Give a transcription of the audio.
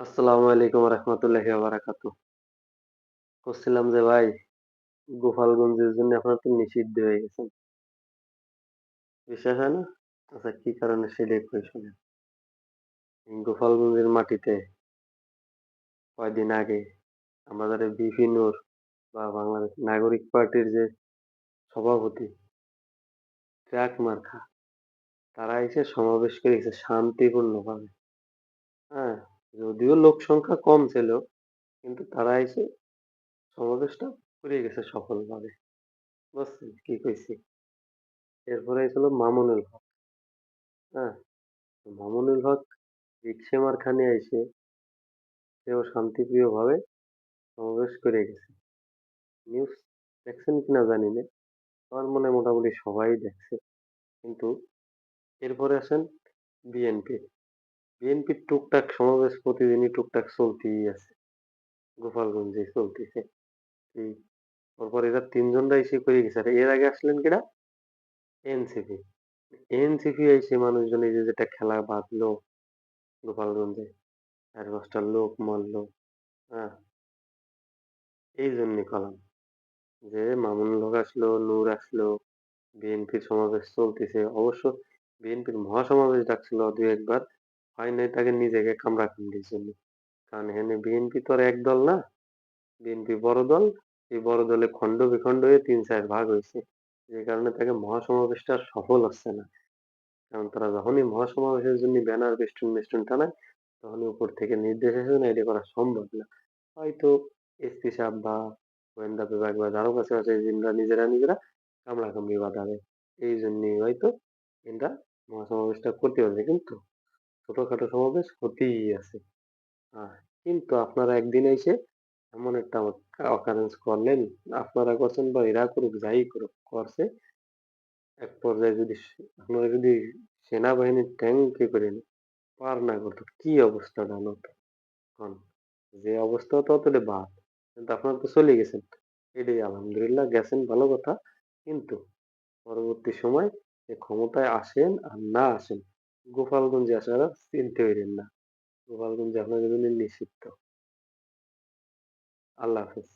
আসসালামু আলাইকুম রহমতুল্লাহি বারাকাতু বলছিলাম যে ভাই, গোপালগঞ্জের জন্য আপনারা তো নিষিদ্ধ হয়ে গেছেন। বিশ্বাস হয় না? আচ্ছা কি কারণে সেটাই কই শুনেন। গোপালগঞ্জের মাটিতে কয়দিন আগে আমাদের বিপি নূর বা বাংলাদেশ নাগরিক পার্টির যে সভাপতি ট্রাক মার্কা, তারা এসে সমাবেশ করে গেছে শান্তিপূর্ণ ভাবে হ্যাঁ যদিও লোক সংখ্যা কম ছিল, কিন্তু তারা এসে সমাবেশটা করে গেছে সফলভাবে। বুঝছেন? কি কইছি? এরপরে ছিল মামুনুল হক। হ্যাঁ? মামুনুল হক রিকশা মারখানে আইসে সেও শান্তিপ্রিয় ভাবে সমাবেশ করে গেছে। নিউজ দেখছেন কিনা জানি না। আমার মনে মোটামুটি সবাই দেখছে। কিন্তু এরপরে আসেন বিএনপি। বিএনপির টুকটাক সমাবেশ প্রতিদিনই টুকটাক চলতেই আছে। গোপালগঞ্জে চলতেছে। এই তারপর এরা তিনজনরা এসে করে গেছে, আর এর আগে আসলেন কিনা? এনসিপি। এনসিপি এসে মানুষজন এই যে যেটা খেলা বাঁধলো গোপালগঞ্জে, চার পাঁচটা লোক মারলো হ্যাঁ। এই জন্য কলাম যে মামুন লোক আসলো, নূর আসলো, বিএনপির সমাবেশ চলতেছে। অবশ্য বিএনপির মহাসমাবেশ ডাকছিল দুই একবার হয় নাই, তাকে নিজেকে কামড়া কামড়ির জন্য কারণ এখানে বিএনপি তো আর এক দল না। বিএনপি বড় দল, এই বড় দলে খণ্ড বিখণ্ড হয়ে তিন চার ভাগ হয়েছে। যে কারণে তাকে মহাসমাবেশটা সফল হচ্ছে না। কারণ তারা যখনই মহাসমাবেশের জন্য ব্যানার বেস্টুন মেস্টুন টানায়, তখনই উপর থেকে নির্দেশ আসে না, এটা করা সম্ভব না। হয়তো এসপি সাহেব বা গোয়েন্দা বিভাগ বা যারও কাছে আছে, জিনরা নিজেরা নিজেরা কামড়া কামড়ি বাঁধাবে। এই জন্যই হয়তো এটা মহাসমাবেশটা করতে পারবে। কিন্তু ছোটখাটো সমাবেশ হতেই আছে। কিন্তু আপনারা একদিন এসে এমন একটা অকারেন্স করলেন, আপনারা করছেন বা এরা করুক, যাই করুক, করছে। এক পর্যায়ে যদি আপনারা যদি সেনাবাহিনীর ট্যাঙ্কে করে পার না করতো, কি অবস্থাটা হতো এখন যে অবস্থা হতো বাদ, কিন্তু আপনারা তো চলে গেছেন। এটাই আলহামদুলিল্লাহ, গেছেন ভালো কথা। কিন্তু পরবর্তী সময় যে ক্ষমতায় আসেন আর না আসেন গোপালগঞ্জে না চিনতে পারেন না গোপালগঞ্জে আপনাদের জন্য নিষিদ্ধ। আল্লাহ হাফেজ।